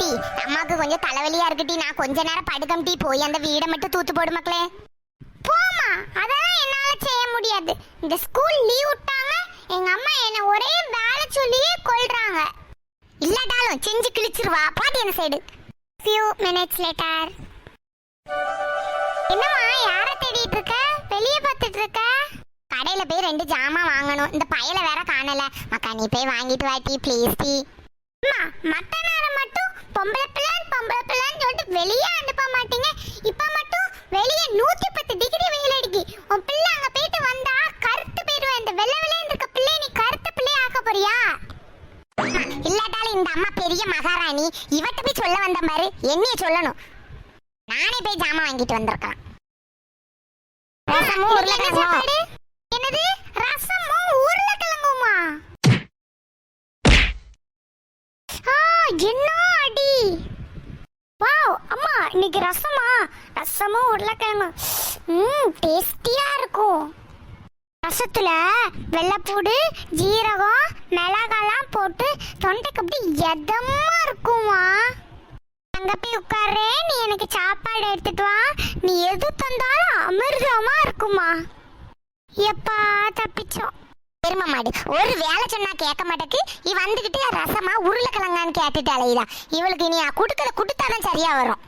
ஏட்டி அம்மாவுக்கு கொஞ்சம் தலைவலியா இருக்கட்டி நான் கொஞ்ச நேரம் படுக்கம் டீ. போய் அந்த வீடை மட்டும் தூத்து போடு மக்களே. போமா அதெல்லாம் என்னால செய்ய முடியாது. இந்த ஸ்கூல் லீவ் விட்டாங்க. எங்க அம்மா என்ன ஒரே வேலை சொல்லியே கொல்றாங்க. இல்லாட்டாலும் செஞ்சு கிழிச்சிருவா. பாட்டி அந்த சைடு ஃபியூ மினிட்ஸ் லேட்டர் என்னம்மா யார தேடிட்டு இருக்க? வெளிய பார்த்துட்டு இருக்க? கடையில போய் ரெண்டு ஜாமான் வாங்கணும். இந்த பயல வேற காணல. மக்கா நீ போய் வாங்கிட்டு வா டீ ப்ளீஸ் டீ. அம்மா மத்த வெளியே அனுப்ப மாட்டீங்க. இப்ப மட்டும் வெளியே நூத்தி பத்து டிகிரி வெயில் அடிக்கி. உன் பிள்ளை அங்க போயிட்டு வந்தா கருத்து போயிடுவேன். இந்த வெள்ளை வெள்ளைன்னு இருக்க பிள்ளை நீ கருத்த பிள்ளை ஆக்க போறியா? இல்லாட்டாலும் இந்த அம்மா பெரிய மகாராணி. இவட்ட போய் சொல்ல வந்த பாரு. என்னைய சொல்லணும். நானே போய் ஜாமான் வாங்கிட்டு வந்திருக்கலாம் ரசமும் உருளைக்கிழங்கும். என்னது? ரசமும் உருளைக்கிழங்குமா? ஆ என்ன அடி? வாவ் அம்மா இன்னைக்கு ரசமா? ரசமும் உருளைக்கிழங்கு. ம் டேஸ்டியா இருக்கும். ரசத்துல வெள்ளைப்பூடு ஜீரகம் மிளகாலாம் போட்டு தொண்டைக்கு அப்படி எதமா இருக்குமா அங்க போய் உட்காரு நீ எனக்கு சாப்பாடு எடுத்துட்டு வா. நீ எது தந்தாலும் அமிர்தமா இருக்குமா எப்பா தப்பிச்சோம் பெருமை மாடு? ஒரு வேலை சொன்னா கேட்க மாட்டேக்கு. இவ வந்துகிட்டு ரசமா உருளைக்கிழங்கான்னு கேட்டுட்டு அலையுதா. இவளுக்கு நீ குடுக்கற கொடுத்தாதான் சரியா வரும்.